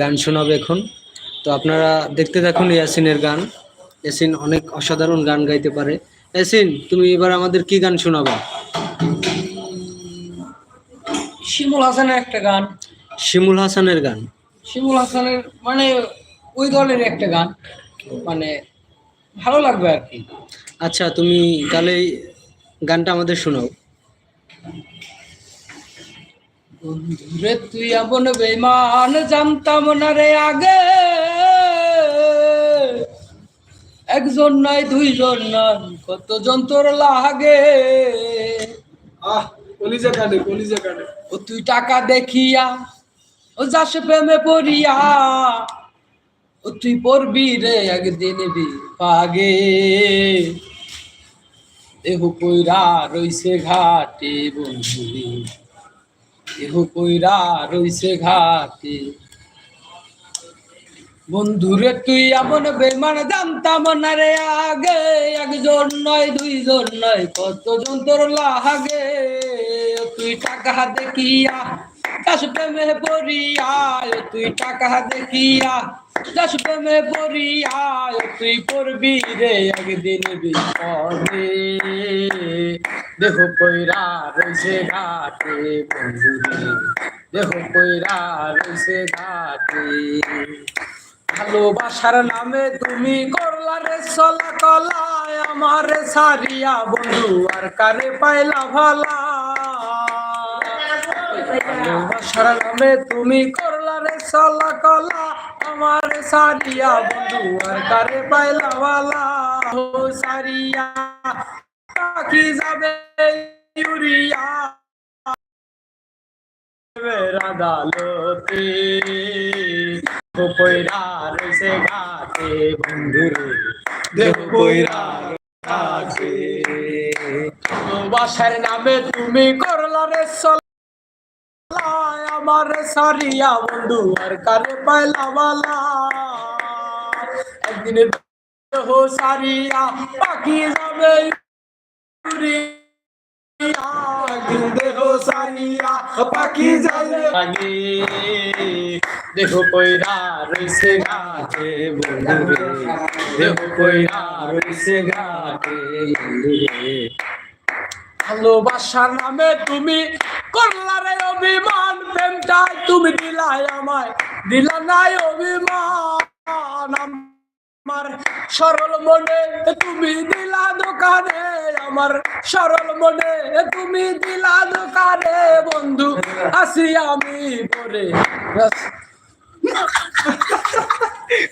গান শোনাবে এখন। তো আপনারা দেখতে থাকুন ইয়াসিনের গান। ইয়াসিন অনেক অসাধারণ গান গাইতে পারে। ইয়াসিন তুমি এবার আমাদের কি গান শোনাবে? শিমুল হাসানের একটা গান। শিমুল হাসানের গান। শিমুল হাসানের মানে ওই দলের একটা গান। মানে ভালো লাগবে আর কি। আচ্ছা তুমি তাহলে গানটা আমাদের শোনাও। রে তুই আপন বেমান জানতাম না রে আগে। একজন নাই দুইজন নয় কত যন্ত্র লাগে। আহ কলিজা কাটে কলিজা কাটে ও তুই টাকা দেখিয়া ও যাস প্রেমে পড়িয়া। ও তুই পড়বি রে একদিন বি পাগে দেহ কইরা রইছে ঘাটে বন্ধু দেহ কইরা রইছে ঘাতে বন্ধুরে তুই এমন বেমান জানতাম না রে আগে। একজন নয়, দুইজন নয়, কতজন তোর লাগে? তুই টাকা দেখিয়া দাস প্রেমে পড়িয়া তুই টাকা দেখিয়া দাস পড়িয়া তুই পড়বি রে একদিন বিপদে। দেহ কইরা রইছে ঘাটে বন্ধুরে দেহ কইরা রইছে ঘাটে। ভালোবাসার নামে তুমি করলা রে চলা কলা আমার সারিয়া বন্ধু, আর কারে পাইলা ভালা? ভালোবাসার নামে তুমি করলা রে চলা কলা আমার সারিয়া বন্ধু, আর কারে পাইলা ভালা ও সারিয়া যাবে ইউরিয়া। কইরা ঘাটে বাসার নামে তুমি করলা রে আমার সারিয়া বন্ধু আর কারে পাইলা বালা? একদিন দেহ সারিয়া পাখি যাবে উড়িয়া, একদিন দেহ সারিয়া পাখি যাবে আগে দেহ কইরা রইছে ঘাটে বন্ধুরে দেহ কইরা রইছে ঘাটে বন্ধুরে। ভালোবাসার নামে তুমি করলা রে অভিমান প্রেমটা তুমি দিলাই আমায়। দিলা নাই অভিমান, আমার সরল মনে তুমি দিলা দোকানে, আমার সরল মনে তুমি দিলা দোকানে। বন্ধু আসি আমি পরে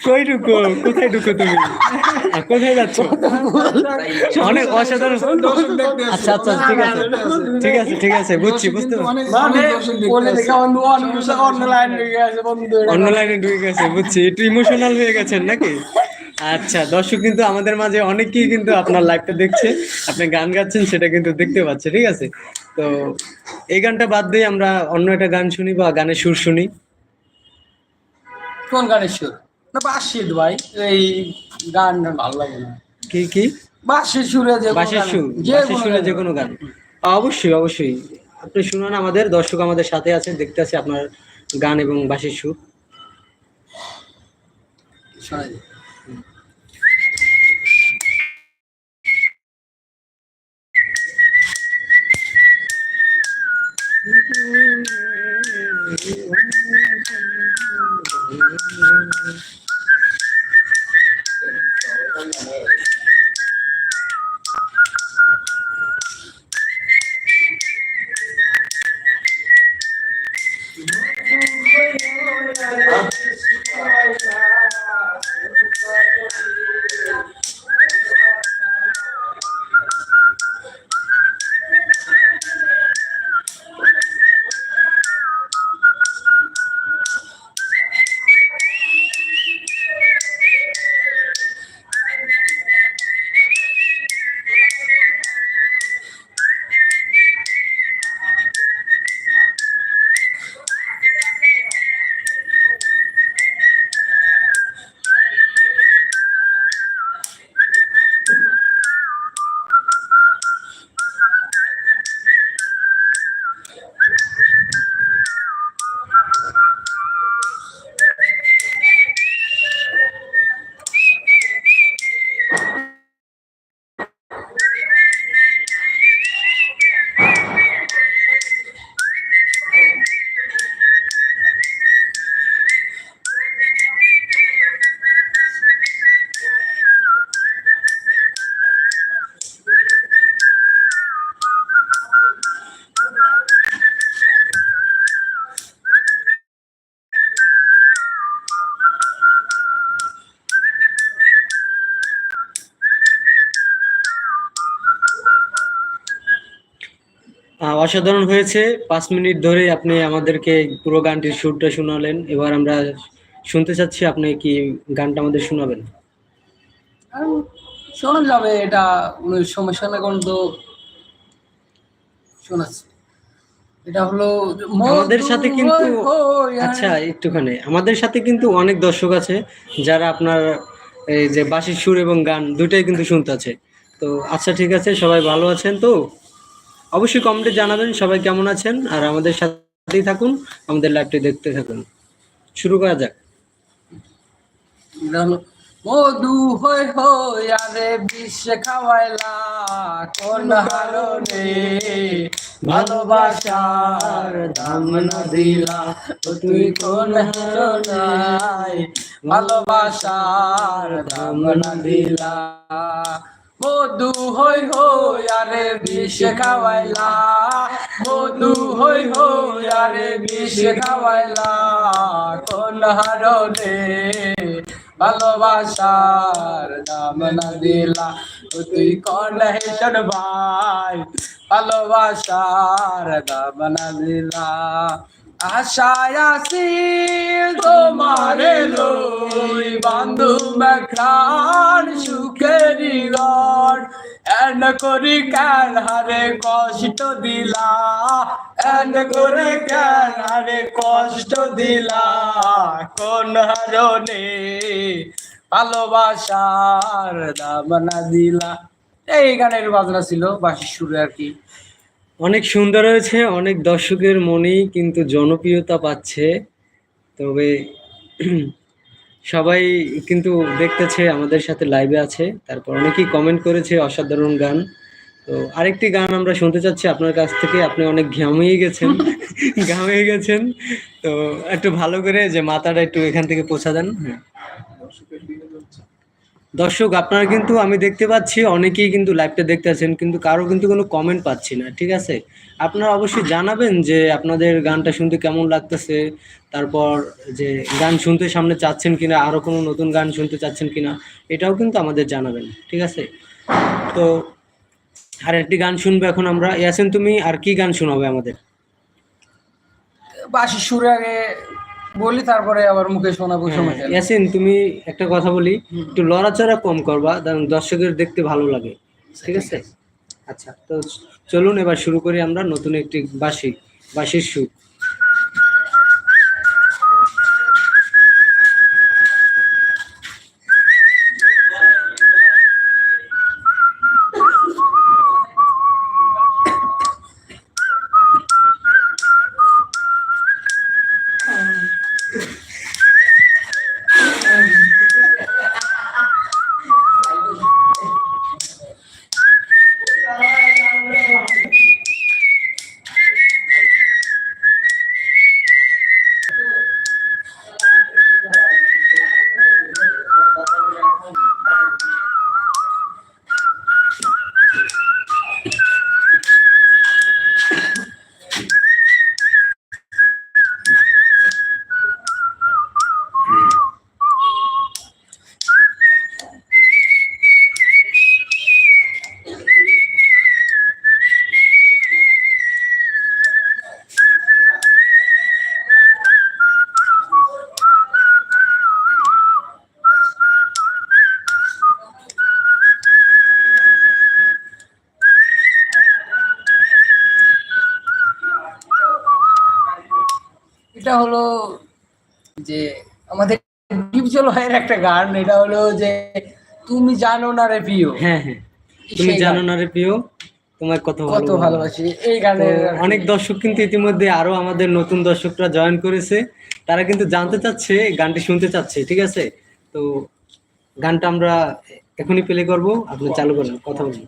কই ঢুকো কোথায় ঢুকো তুমি? কোথায় যাচ্ছ? অনেক অসাধারণ। আচ্ছা আচ্ছা ঠিক আছে। ঠিক আছে ঠিক আছে বুঝছি বুঝতে অন্য লাইনে ঢুকে গেছে বুঝছি। একটু ইমোশনাল হয়ে গেছেন নাকি? আচ্ছা দর্শক কিন্তু আমাদের মাঝে অনেকেই কিন্তু আপনার লাইভটা দেখছে। আপনি গান গাচ্ছেন সেটা কিন্তু দেখতে পাচ্ছে ঠিক আছে? তো এই গানটা বাদ দিয়ে আমরা অন্য একটা গান শুনি বা গানের সুর শুনি। কোন গানের সুর? না বাঁশির ভাই এই গান ভালো লাগে না। কি কি? বাসির সুরে যে বাসির সুর যে সুরে যে কোনো গান। অবশ্যই অবশ্যই। আপনি শুনুন আমাদের দর্শক আমাদের সাথে আছেন দেখতে আছে আপনার গান এবং বাসির সুর। Mm-hmm. Thank you. অসাধারণ হয়েছে। পাঁচ মিনিট ধরে আপনি আমাদেরকে পুরো গানটির সুরটা শোনালেন। এবার আমরা শুনতে চাচ্ছি আপনি কি গানটা আমাদের শোনাবেন? শোনা যাবে এটা সমস্যা না কোন তো শোনাচ্ছি। এটা হলো আমাদের সাথে কিন্তু আচ্ছা একটুখানি। আমাদের সাথে কিন্তু অনেক দর্শক আছে যারা আপনার এই যে বাঁশির সুর এবং গান দুটাই কিন্তু শুনতে আছে। তো আচ্ছা ঠিক আছে সবাই ভালো আছেন তো? অবশ্যই কমেন্টে জানাবেন সবাই কেমন আছেন, আর আমাদের সাথেই থাকুন, আমাদের লাইভটি দেখতে থাকুন। শুরু করা যাক। মধু আরে খাওয়াইলা, কোন ভালোবাসার দাম না দিলা তুই কোন হারনাই ভালোবাসার দাম না দিলা। মধু হই হই আরে বিশ্বে খাওয়াইলা মধু হই হই আরে বিশ্বে খাওয়াইলা কোন হারনে ভালোবাসার দাম না দিলা তুই কোন হেসন ভাই ভালোবাসার দাম না দিলা আশায় আসিল তোমারে লই বান্ধু মেখান সুখেরি গড় এন করি কেন হারে কষ্ট দিলা। এন করে কেন হারে কষ্ট দিলা। কোন হারনে ভালোবাসার দাম না দিলা। এই গানের বাজনা ছিল বাসির সুরে আর কি। অনেক সুন্দর হয়েছে, অনেক দর্শকের মনেই কিন্তু জনপ্রিয়তা পাচ্ছে। তবে সবাই কিন্তু দেখতেছে আমাদের সাথে লাইভে আছে। তারপর অনেকেই কমেন্ট করেছে অসাধারণ গান। তো আরেকটি গান আমরা শুনতে চাচ্ছি আপনার কাছ থেকে। আপনি অনেক ঘামিয়ে গেছেন। ঘামিয়ে গেছেন। তো একটু ভালো করে যে মাথাটা একটু এখান থেকে পৌঁছা দেন। হ্যাঁ। দর্শক, আপনারা কিন্তু আমি দেখতে পাচ্ছি, অনেকেই কিন্তু লাইভটা দেখতে আছেন, কিন্তু কারও কিন্তু কোনো কমেন্ট পাচ্ছি না, ঠিক আছে? আপনারা অবশ্যই জানাবেন যে আপনাদের গানটা শুনতে কেমন লাগতেছে, তারপর যে গান শুনতে সামনে চাচ্ছেন কিনা আরও কোনো নতুন গান শুনতে চাচ্ছেন কিনা, এটাও কিন্তু আমাদের জানাবেন, ঠিক আছে? তো আর একটি গান শুনব এখন আমরা। ইয়াসিন, তুমি আর কি গান শোনাবে আমাদের? বাসির সুরে বলি তারপরে আবার মুখে শোনাবো সময় হ্যাঁ, ইয়াসিন তুমি একটা কথা বলি একটু লড়াচড়া কম করবা কারণ দর্শকের দেখতে ভালো লাগে ঠিক আছে? আচ্ছা তো চলুন এবার শুরু করি আমরা নতুন একটি বাসি বাসির সুর এটা হলো যে আমাদের ডিপজল ভাইয়ের একটা গান এটা হলো যে তুমি জানো না রে প্রিয়। হ্যাঁ হ্যাঁ। তুমি জানো না রে প্রিয় তোমার কত কত ভালোবাসি। এই কি। অনেক দর্শক কিন্তু ইতিমধ্যে আরও আমাদের নতুন দর্শকরা জয়েন করেছে। তারা কিন্তু জানতে চাচ্ছে গানটি শুনতে চাচ্ছে ঠিক আছে? তো গানটা আমরা এখনই প্লে করব। আপনি চালু করেন কথা বলুন।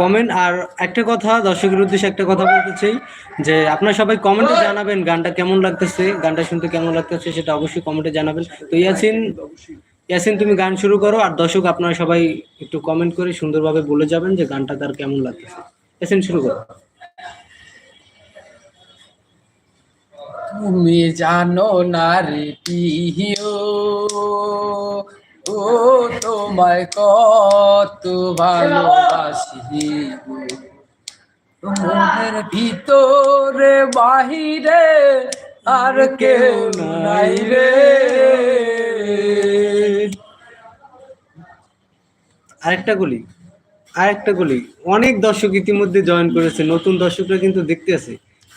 কমেন্ট আর একটা কথা, দর্শকের উদ্দেশ্যে একটা কথা বলতে চাই, যে আপনারা সবাই কমেন্টে জানাবেন গানটা কেমন লাগতেছে, গানটা শুনতে কেমন লাগতেছে সেটা অবশ্যই কমেন্টে জানাবেন। তো ইয়াসিন ইয়াসিন, তুমি গান শুরু করো, আর দর্শক আপনারা সবাই একটু কমেন্ট করে সুন্দরভাবে বলে যাবেন যে গানটা তার কেমন লাগতেছে। ইয়াসিন, শুরু করো। তুমি জানো না রে তোমায় কত ভালোবাসি। মনের ভিতরে বাহিরে আর কেউ নাই রে। আরেকটা গুলি, আরেকটা গলি। অনেক দর্শক ইতিমধ্যে জয়েন করেছে, নতুন দর্শকরা কিন্তু দেখতে আছে।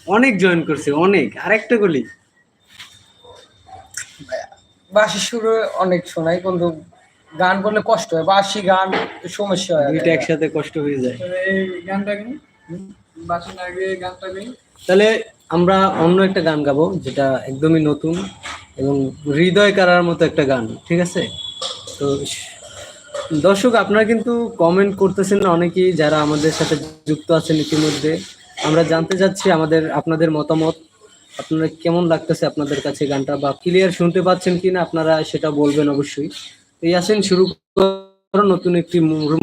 অনেক জয়েন করছে, অনেক। আরেকটা গলি। বাসি সুরে অনেক শোনাই কিন্তু গান করলে কষ্ট হয় বাসি গান সমস্যা হয়। দুইটা একসাথে কষ্ট হয়ে যায়। এই গানটা গাই বাসন আগে গানটা গাই। তাহলে আমরা অন্য একটা গান গাবো যেটা একদমই নতুন এবং হৃদয় কারার মতো একটা গান ঠিক আছে? তো দর্শক আপনারা কিন্তু কমেন্ট করতেছেন না অনেকেই যারা আমাদের সাথে যুক্ত আছেন ইতিমধ্যে। আমরা জানতে চাচ্ছি আমাদের আপনাদের মতামত। আপনারা কেমন লাগতেছে আপনাদের কাছে গানটা? বা ক্লিয়ার শুনতে পাচ্ছেন কিনা আপনারা সেটা বলবেন অবশ্যই। তো ইয়াসিন, শুরু নতুন একটি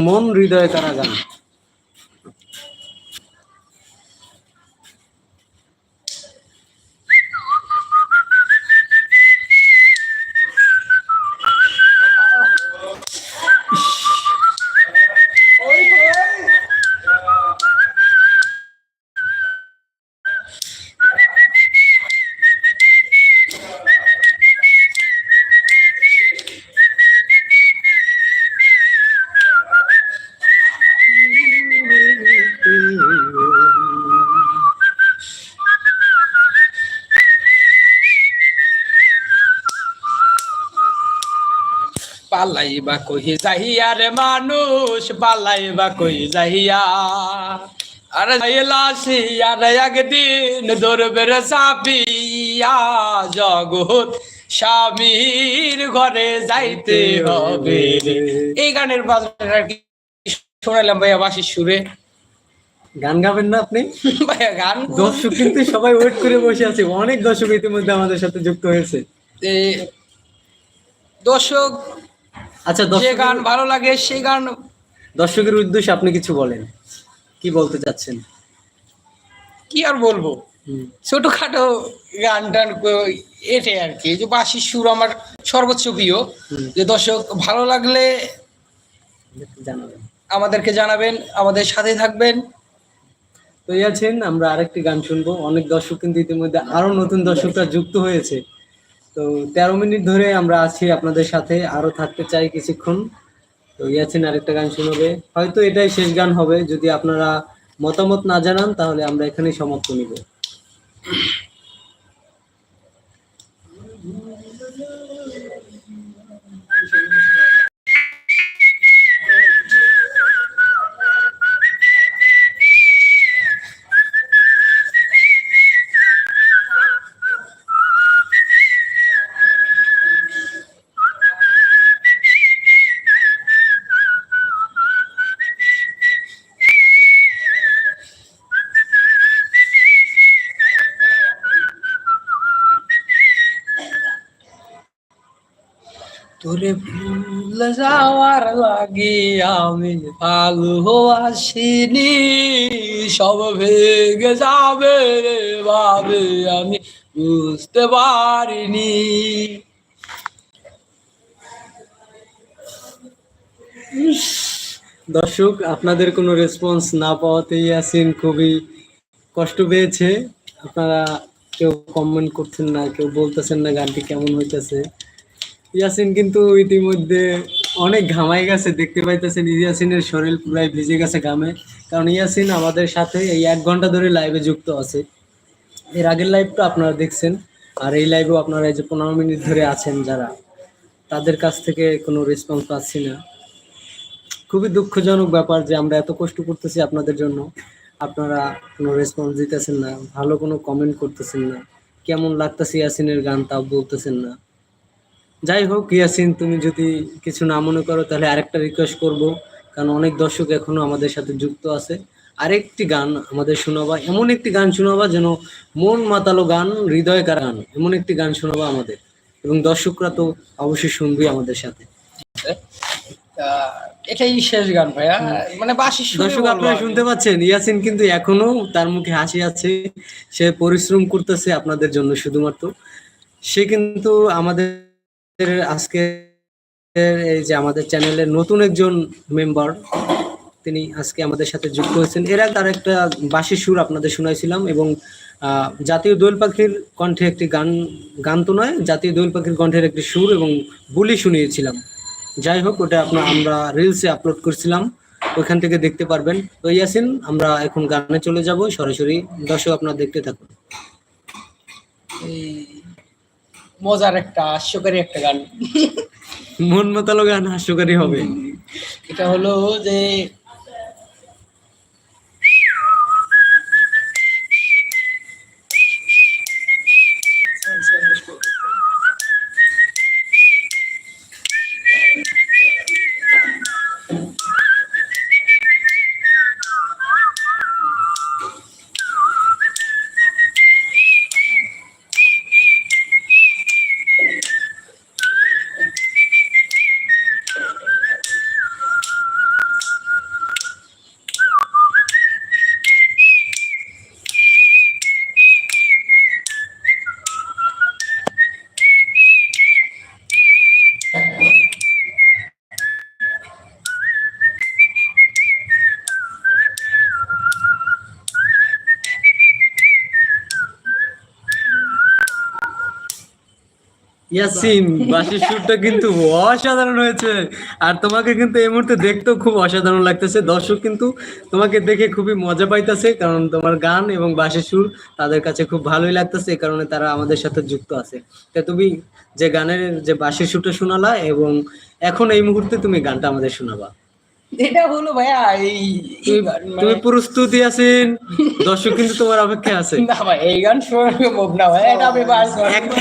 মন হৃদয় তারা গান। পালাই বা কহি যাহিয়া রে মানুষ পালাই বা কহি যাহিয়া আরে যাইলা সিয়া রে একদিন ধরবে রে সাপিয়া জগৎ স্বামীর ঘরে যাইতে হবে। এই গানের বাজার কি শোনালাম ভাইয়া বাসির সুরে? গান গাবেন না আপনি? ভাইয়া গান দর্শক কিন্তু সবাই ওয়েট করে বসে আছে। অনেক দর্শক ইতিমধ্যে আমাদের সাথে যুক্ত হয়েছে। দর্শক আচ্ছা যে গান ভালো লাগে সেই গান দর্শকের উদ্দেশ্যে আপনি কিছু বলেন। কি বলতে চাচ্ছেন? কি আর বলব? ছোটখাটো গান টান এটাই আর কি। যে বাঁশির সুর আমার সর্বোচ্চ প্রিয়। যে দর্শক ভালো লাগলে জানাবেন। আমাদেরকে জানাবেন আমাদের সাথে থাকবেন। তো আছেন আমরা আরেকটি গান শুনব। অনেক দর্শক কিন্তু ইতিমধ্যে আরও নতুন দর্শকরা যুক্ত হয়েছে। তো তেরো মিনিট ধরে আমরা আছি আপনাদের সাথে, আরও থাকতে চাই কিছুক্ষণ। তো ইয়াছেন আরেকটা গান শুনবে। হয়তো এটাই শেষ গান হবে, যদি আপনারা মতামত না জানান, তাহলে আমরা এখানেই সমাপ্ত নিব। তোরে ভুল যাওয়ার লাগে আমি ভালো আসিনি সব ভেঙে যাবে রে ভাবে, আমি বুঝতে পারিনি। দর্শক, আপনাদের কোনো রেসপন্স না পাওয়াতে ইয়াসিন খুবই কষ্ট পেয়েছে। আপনারা কেউ কমেন্ট করছেন না, কেউ বলতেছেন না গানটি কেমন হইতেছে। ইয়াসিন কিন্তু ইতিমধ্যে অনেক ঘামাই গেছে, দেখতে পাইতেছেন ইয়াসিনের শরীর পুরাই ভিজে গেছে ঘামে। কারণ ইয়াসিন আমাদের সাথে এই এক ঘণ্টা ধরে লাইভে যুক্ত আছে। এর আগের লাইভটা আপনারা দেখছেন, আর এই লাইভেও আপনারা এই যে পনেরো মিনিট ধরে আছেন যারা, তাদের কাছ থেকে কোনো রেসপন্স পাচ্ছি না। খুবই দুঃখজনক ব্যাপার যে আমরা এত কষ্ট করতেছি আপনাদের জন্য। আপনারা কোনো রেসপন্স দিতেছেন না, ভালো কোনো কমেন্ট করতেছেন না। কেমন লাগতেছে ইয়াসিনের গান তাও বলতেছেন না। যাই হোক ইয়াসিন তুমি যদি কিছু না মনে করো তাহলে আরেকটা রিকোয়েস্ট করব। কারণ অনেক দর্শক এখনও আমাদের সাথে যুক্ত আছে। আরেকটি গান আমাদের শোনাবা এমন একটি গান শোনাবা যেন মন মাতালো গান হৃদয়কার গান এমন একটি গান শোনাবা আমাদের। এবং দর্শকরা তো অবশ্যই শুনবেই আমাদের সাথে। এটাই শেষ গান ভাইয়া। মানে বাসি দর্শক আপনারা শুনতে পাচ্ছেন ইয়াসিন কিন্তু এখনও তার মুখে হাসি আছে। সে পরিশ্রম করতেছে আপনাদের জন্য শুধুমাত্র। সে কিন্তু আমাদের আজকে এই যে আমাদের চ্যানেলের নতুন একজন মেম্বার, তিনি আজকে আমাদের সাথে যুক্ত হয়েছেন। এর তার একটা বাঁশির সুর আপনাদের শোনাইছিলাম এবং জাতীয় দোয়েল পাখির কণ্ঠে একটি গান গান তো নয়, জাতীয় দোয়েল পাখির কণ্ঠের একটি সুর এবং বুলি শুনিয়েছিলাম। যাই হোক, ওটা আপনার আমরা রিলসে আপলোড করছিলাম, ওইখান থেকে দেখতে পারবেন। তো ইয়াসিন, আমরা এখন গানে চলে যাব, সরাসরি দর্শক আপনারা দেখতে থাকুন। এই মজার একটা হাস্যকারী একটা গান। মন মতালো গান হাস্যকারী হবে। এটা হলো যে ইয়াসিন বাসির সুরটা কিন্তু অসাধারণ হয়েছে। আর তোমাকে কিন্তু এই মুহূর্তে দেখতেও খুব অসাধারণ লাগতেছে। দর্শক কিন্তু তোমাকে দেখে খুবই মজা পাইতেছে, কারণ তোমার গান এবং বাসির সুর তাদের কাছে খুব ভালোই লাগতেছে, এই কারণে তারা আমাদের সাথে যুক্ত আছে। তা তুমি যে গানের, যে বাসির সুরটা শোনালা এবং এখন এই মুহূর্তে তুমি গানটা আমাদের শোনাবা। এটা হলো ভাইয়া এই গান মানে- তুমি প্রস্তুতি আছেন? দর্শক কিন্তু তোমার অপেক্ষা আছে। না ভাই এই গান শোনা সম্ভব না ভাই এটা আমি বাস এক-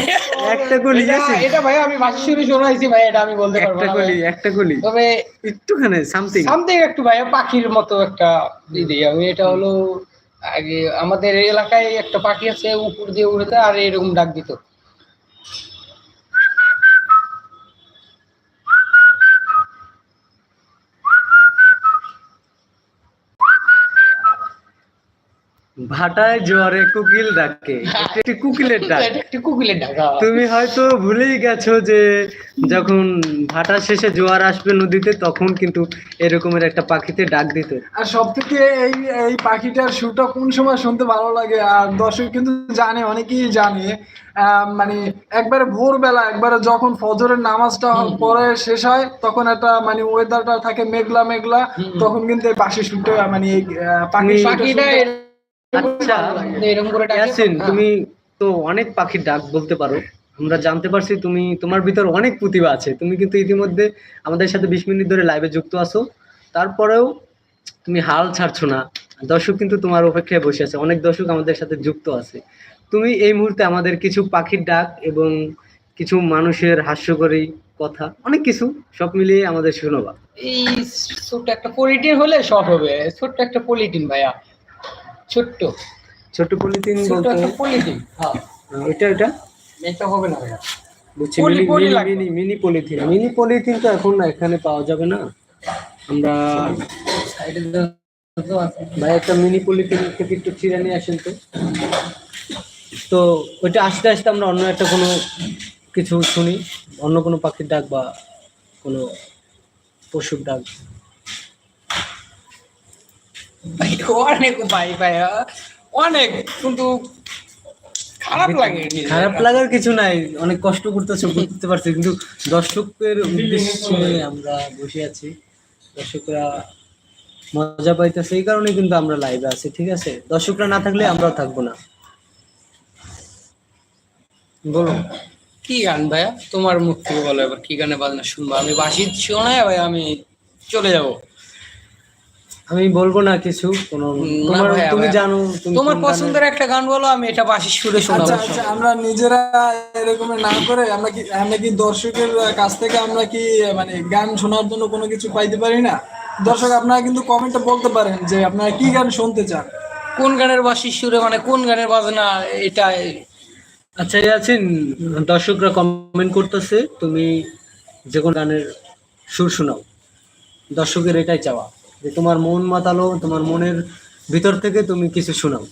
একটা কলি এটা এটা ভাই আমি বাস শুরু শোনাইছি ভাই এটা আমি বলতে পারব একটা ভাই। একটা কলি তবে একটুখানি সামথিং সামথিং একটু ভাই পাখির মতো একটা দিই আমি এটা হলো আগে আমাদের এলাকায় একটা পাখি আছে উপর দিয়ে উড়ে আর এরকম ডাক দিত। ভাটায় জ্বরে কুকিল ডাকে। একটি কুকিলের ডাক। একটি কুকিলের ডাকা তুমি হয়তো ভুলেই গেছো যে যখন ভাটা শেষে জোয়ার আসবে নদীতে তখন কিন্তু এরকমের একটা পাখিতে ডাক দিত। আর সব থেকে এই এই পাখিটার সুরটা কোন সময় শুনতে ভালো লাগে? আর দর্শক কিন্তু জানে অনেকেই জানে আহ, মানে একবারে ভোরবেলা একবারে যখন ফজরের নামাজটা পরে শেষ হয় তখন একটা মানে ওয়েদারটা থাকে মেঘলা মেঘলা তখন কিন্তু এই পাখি সুরটা মানে এই সুরটা পাখিটা আচ্ছা ইয়াসিন হ্যাঁ। তুমি তো অনেক পাখির ডাক বলতে পারো। আমরা জানতে পারছি তুমি তোমার ভিতর অনেক প্রতিভা আছে। তুমি কিন্তু ইতিমধ্যে আমাদের সাথে বিশ মিনিট ধরে লাইভে যুক্ত আছো। তারপরেও তুমি হাল ছাড়ছো না। দর্শক কিন্তু তোমার অপেক্ষায় বসে আছে। অনেক দর্শক আমাদের সাথে যুক্ত আছে। তুমি এই মুহূর্তে আমাদের কিছু পাখির ডাক এবং কিছু মানুষের হাস্যকরী কথা অনেক কিছু সব মিলিয়ে আমাদের শোনাবা। এই ছোট্ট একটা পলিটিন হলে সব হবে। ছোট্ট একটা পলিটিন ভাইয়া। ছোট্ট। ছোট পলিথিন ছোট্ট বলতে একটা পলিটিন হ্যাঁ। এটা এটা? এটা হবে না ভাইয়া। বুঝছি mini mini- mini polythene. Mini polythene তো এখন না এখানে পাওয়া যাবে না। আমরা সাইডে তো আছে। ভাই একটা মিনি পলিথিন থেকে একটু ছিঁড়ে নিয়ে আসেন তো। তো ওইটা আস্তে আস্তে আমরা অন্য একটা কোনো কিছু শুনি। অন্য কোনো পাখির ডাক বা কোনো পশুর ডাক ভাই, অনেক ভাই ভাইয়া। অনেক কিন্তু খারাপ লাগে খারাপ লাগার কিছু নাই। অনেক কষ্ট করতেছে বুঝতে পারছি। কিন্তু দর্শকের উদ্দেশ্যে আমরা বসে আছি। দর্শকরা মজা পাইতেছে এই কারণে কিন্তু আমরা লাইভে আছি ঠিক আছে? দর্শকরা না থাকলে আমরাও থাকব না। বলো কি গান ভাইয়া? তোমার মুখ থেকে বলো এবার কি গানে বাজনা শুনব? আমি বাসি শোনায় ভাই আমি চলে যাব। আমি বলব না কিছু কোনো তোমার তুমি জানো তোমার পছন্দের একটা গান বলো আমি এটা বাসি সুরে শোনাবো। আচ্ছা আচ্ছা আমরা নিজেরা এরকম না করে আমরা কি আমরা কি দর্শকের কাছ থেকে আমরা কি মানে গান শোনার জন্য কোনো কিছু পাইতে পারি না? দর্শক আপনারা কিন্তু কমেন্টে বলতে পারেন যে আপনারা কি গান শুনতে চান? কোন গানের বাসি সুরে মানে কোন গানের বাজনা এটা আচ্ছা আছেন দর্শকরা কমেন্ট করতেছে তুমি যে কোনো গানের সুর শোনাও। দর্শকের এটাই চাওয়া। যে তোমার মন মাতালো তোমার মনের ভিতর থেকে তুমি কিছু শোনাও।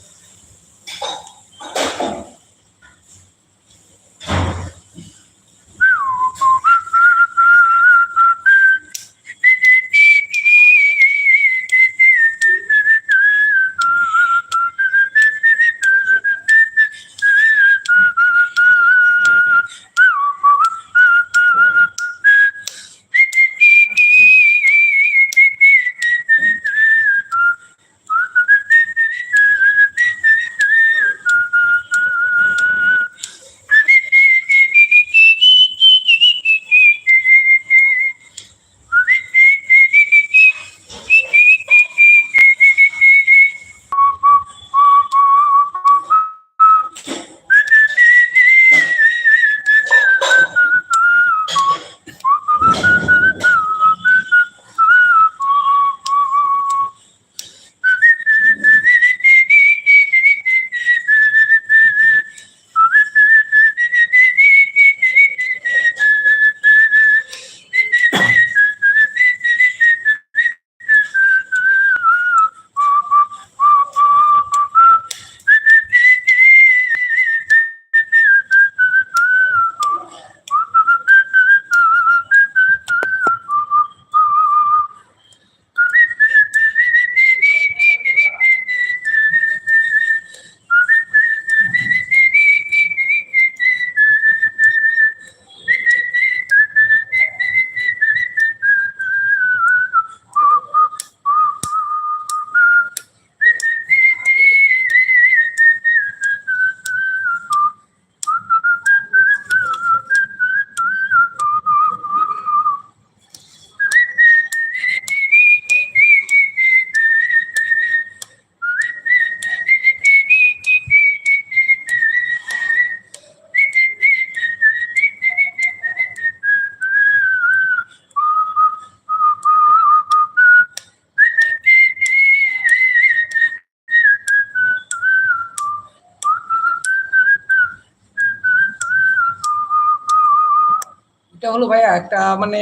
হলো ভাইয়া একটা মানে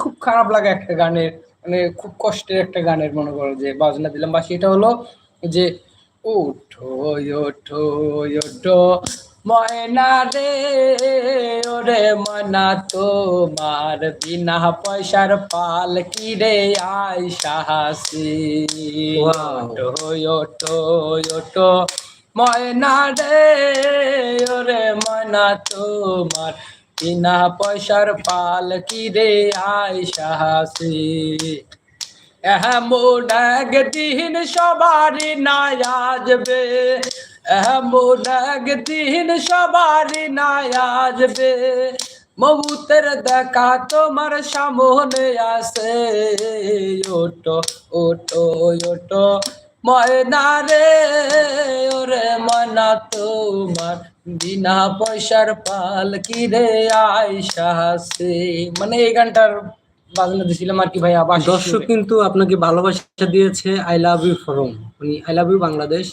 খুব খারাপ লাগে একটা গানের মানে খুব কষ্টের একটা গানের মনে করো যে বাজনা দিলাম। বা সেটা হলো যে ওঠো ওঠো ওঠো। ময়না রে ওরে ময়না তোমার বিনা পয়সার পাল কি রে আই সাহসী. ওঠো ওঠো ওঠো। ময়না রে ওরে ময়না তোমার বিনা পয়সার পাল কি রে আই সাহসী এমন একদিন সবারই না আসবে এমন একদিন সবারই না আসবে মবুতের দেখা তোমার সামনে আসে ওটো ওটো ওটো ময়না রে, ওরে ময়না তোমার। বিনা পয়সার পাল কি রে আয়সা হাসে মানে এই গানটার বাজনা দিছিলাম আর কি ভাই আবার দর্শক কিন্তু আপনাকে ভালোবাসা দিয়েছে আই লাভ ইউ ফরম উনি আই লাভ ইউ বাংলাদেশ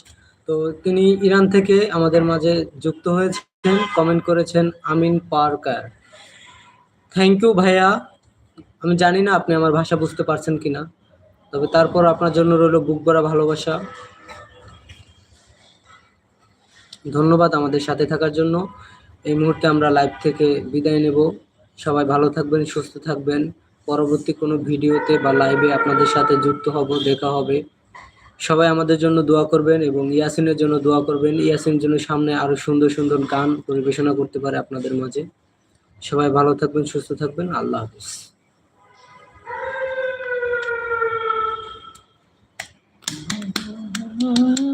তো তিনি ইরান থেকে আমাদের মাঝে যুক্ত হয়েছেন কমেন্ট করেছেন আমিন পারকার। থ্যাংক ইউ ভাইয়া। আমি জানি না আপনি আমার ভাষা বুঝতে পারছেন কিনা। তবে তারপর আপনার জন্য রইল বুক ভরা ভালোবাসা। ধন্যবাদ আমাদের সাথে থাকার জন্য। এই মুহূর্তে আমরা লাইভ থেকে বিদায় নেব। সবাই ভালো থাকবেন, সুস্থ থাকবেন। পরবর্তী কোনো ভিডিওতে বা লাইভে আপনাদের সাথে যুক্ত হব, দেখা হবে। সবাই আমাদের জন্য দোয়া করবেন এবং ইয়াসিনের জন্য দোয়া করবেন। ইয়াসিন জন্য সামনে আরও সুন্দর সুন্দর গান পরিবেশনা করতে পারে আপনাদের মাঝে। সবাই ভালো থাকবেন, সুস্থ থাকবেন। আল্লাহ হাফিজ। Mm-hmm.